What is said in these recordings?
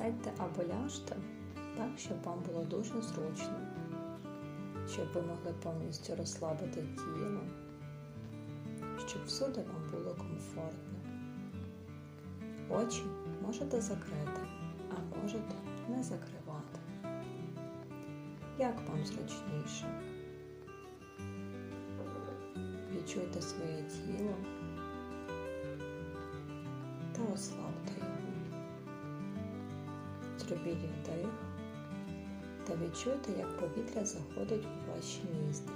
Сядьте або ляжте так, щоб вам було дуже зручно, щоб ви могли повністю розслабити тіло, щоб всюди вам було комфортно. Очі можете закрити, а можете не закривати. Як вам зручніше? Відчуйте своє тіло та розслабте його. Зробіть вдих та відчуйте, як повітря заходить у ваші ніздрі.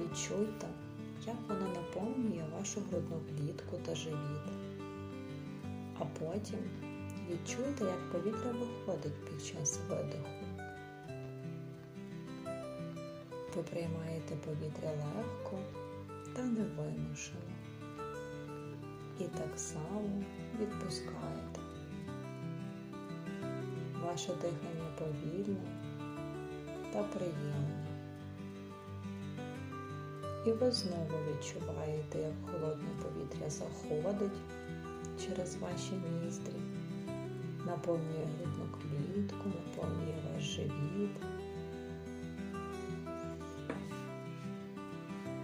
Відчуйте, як воно наповнює вашу грудну клітку та живіт. А потім відчуйте, як повітря виходить під час видиху. Ви приймаєте повітря легко та невимушено. І так само відпускаєте. Ваше дихання повільне та приємне. І ви знову відчуваєте, як холодне повітря заходить через ваші ніздрі, наповнює грудну клітку, наповнює ваш живіт.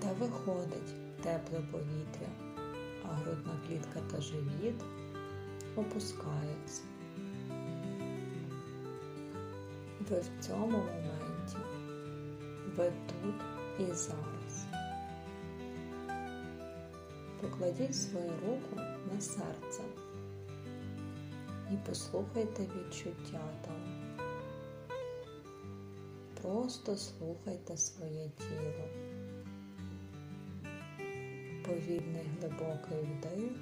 Та виходить тепле повітря, а грудна клітка та живіт опускаються. Ви в цьому моменті, ви тут і зараз. Покладіть свою руку на серце і послухайте відчуття там. Просто слухайте своє тіло. Повільний глибокий вдих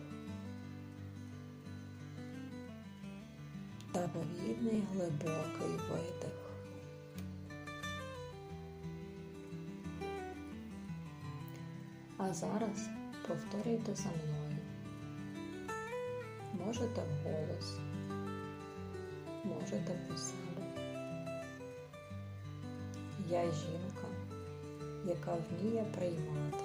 та повільний глибокий видих. А зараз повторюйте за мною. Можете вголос, можете про себе. Я жінка, яка вміє приймати.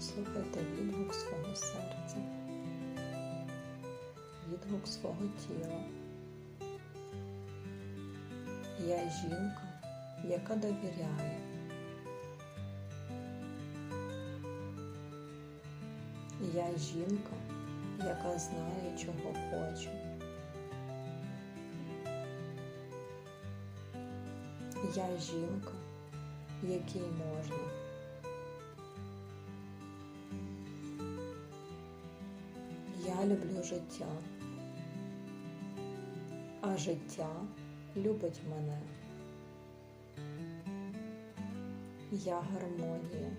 Слухайте відгук свого серця, відгук свого тіла. Я жінка, яка довіряє. Я жінка, яка знає, чого хоче. Я жінка, якій можна. Я люблю життя, а життя любить мене. Я гармонія,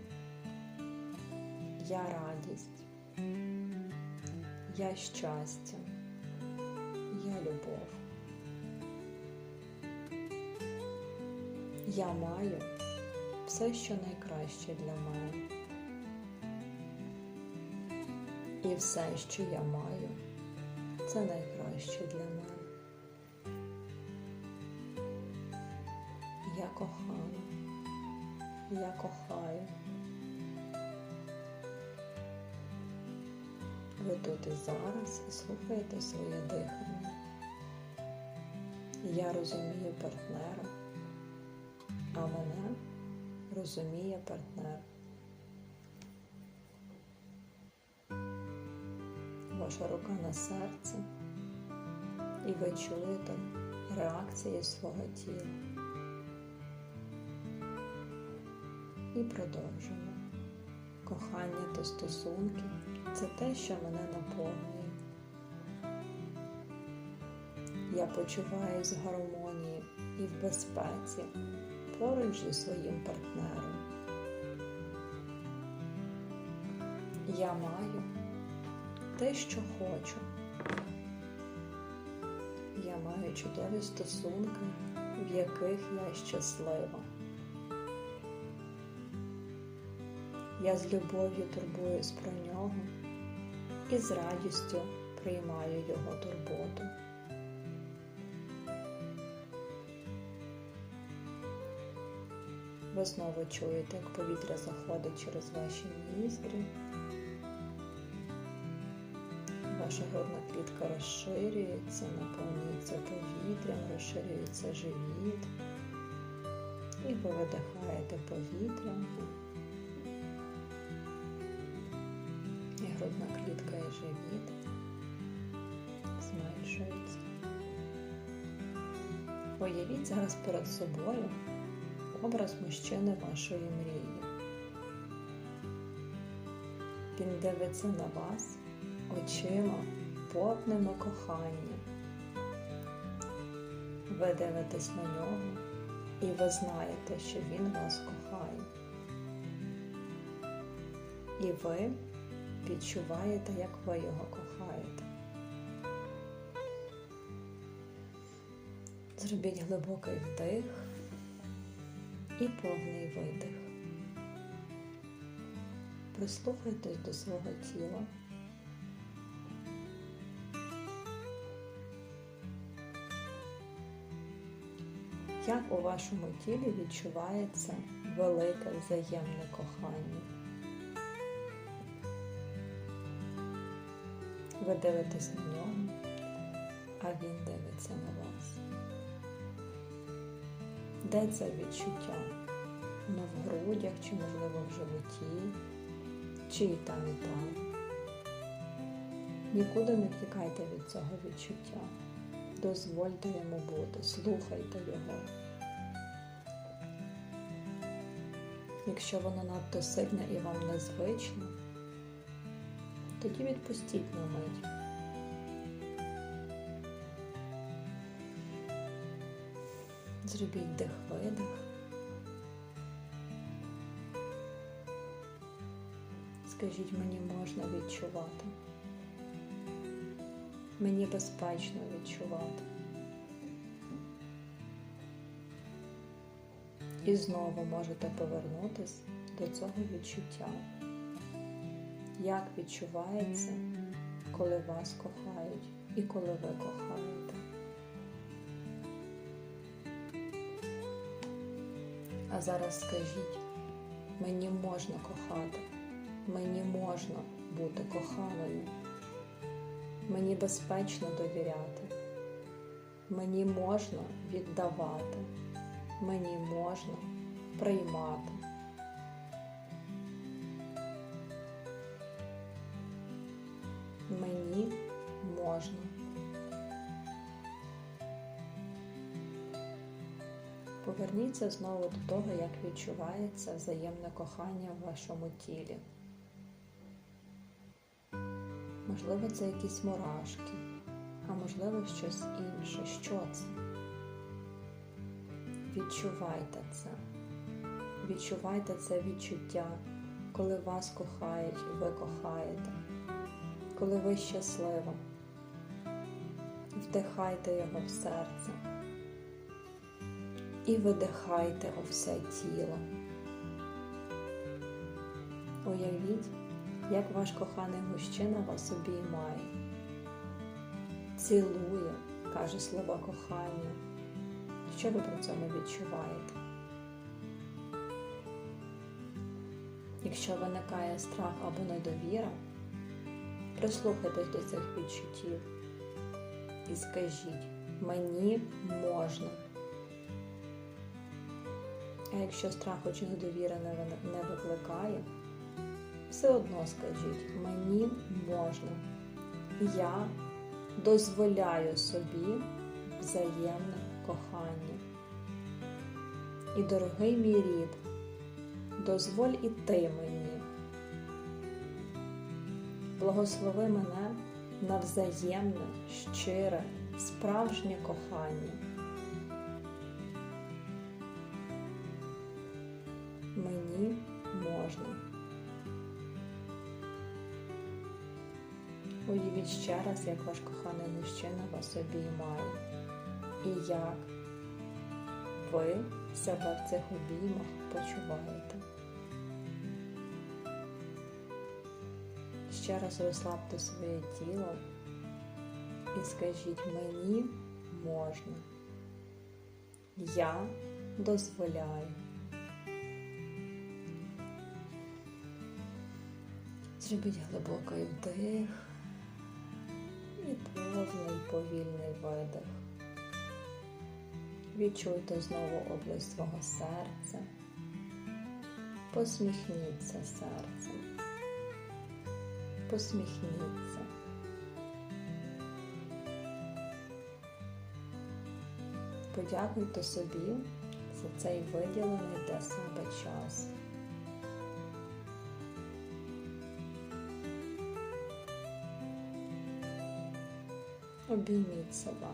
я радість, я щастя, я любов. Я маю все, що найкраще для мене. І все, що я маю, це найкраще для мене. Я кохана, я кохаю. Ви тут і зараз і слухаєте своє дихання. Я розумію партнера, а мене розуміє партнер. Ваша рука на серці, і ви чуєте реакції свого тіла. І продовжуємо. Кохання та стосунки це те, що мене наповнює. Я почуваюсь в гармонії і в безпеці поруч зі своїм партнером. Я маю те, що хочу. Я маю чудові стосунки, в яких я щаслива. Я з любов'ю турбуюсь про нього і з радістю приймаю його турботу. Ви знову чуєте, як повітря заходить через ваші ніздрі ваша грудна клітка розширюється, наповнюється повітрям, розширюється живіт. І ви видихаєте повітря. Грудна клітка і живіт зменшується. Уявіть зараз перед собою образ мужчини вашої мрії. Він дивиться на вас очима повними кохання. Ви дивитесь на нього і ви знаєте, що він вас кохає. І ви відчуваєте, як ви його кохаєте. Зробіть глибокий вдих і повний видих. Прислухайтесь до свого тіла. Як у вашому тілі відчувається велике взаємне кохання? Ви дивитесь на нього, а він дивиться на вас. Де це відчуття? Ну, в грудях, чи, можливо, в животі, чи і там, і там. Нікуди не втікайте від цього відчуття. Дозвольте йому бути, слухайте його. Якщо воно надто сильне і вам незвично, тоді відпустіть на мить. Зробіть дих-видих. Скажіть, мені можна відчувати. Мені безпечно відчувати. І знову можете повернутися до цього відчуття. Як відчувається, коли вас кохають і коли ви кохаєте. А зараз скажіть, мені можна кохати, мені можна бути коханою. Мені безпечно довіряти, мені можна віддавати, мені можна приймати. Мені можна. Поверніться знову до того, як відчувається взаємне кохання в вашому тілі. Можливо, це якісь мурашки, а можливо, щось інше. Що це? Відчувайте це. Відчувайте це відчуття, коли вас кохають і ви кохаєте, коли ви щаслива. Вдихайте його в серце і видихайте у все тіло. Уявіть, як ваш коханий мужчина вас обіймає, цілує, каже слова кохання. Що ви при цьому відчуваєте? Якщо виникає страх або недовіра, прислухайтесь до цих відчуттів і скажіть, мені можна. А якщо страху чи недовіра не викликає, все одно скажіть, мені можна. Я дозволяю собі взаємне кохання. І, дорогий мій рід, дозволь і ти мені. Благослови мене на взаємне, щире, справжнє кохання. Мені можна. Уявіть ще раз, як ваш коханий мужчина вас обіймає. І як ви себе в цих обіймах почуваєте. Ще раз розслабте своє тіло і скажіть мені можна. Я дозволяю. Зробіть глибокий вдих і повний повільний видих. Відчуйте знову область свого серця. Посміхніться серцем. Посміхніться. Подякуйте собі за цей виділений для себе час. Обійміть себе.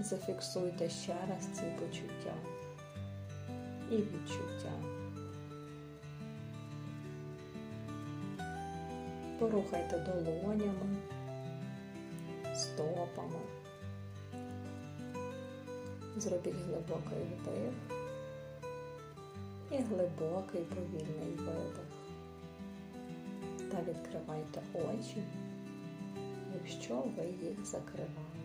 Зафіксуйте ще раз ці почуття і відчуття. Порухайте долонями, стопами. Зробіть глибокий вдих і глибокий повільний видих. Та відкривайте очі, якщо ви їх закривали.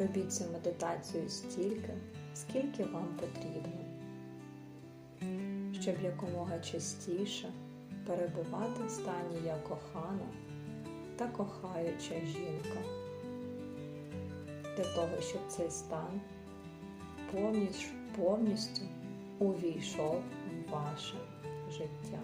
Робіть цю медитацію стільки, скільки вам потрібно, щоб якомога частіше перебувати в стані як кохана та кохаюча жінка, для того, щоб цей стан повністю, повністю увійшов в ваше життя.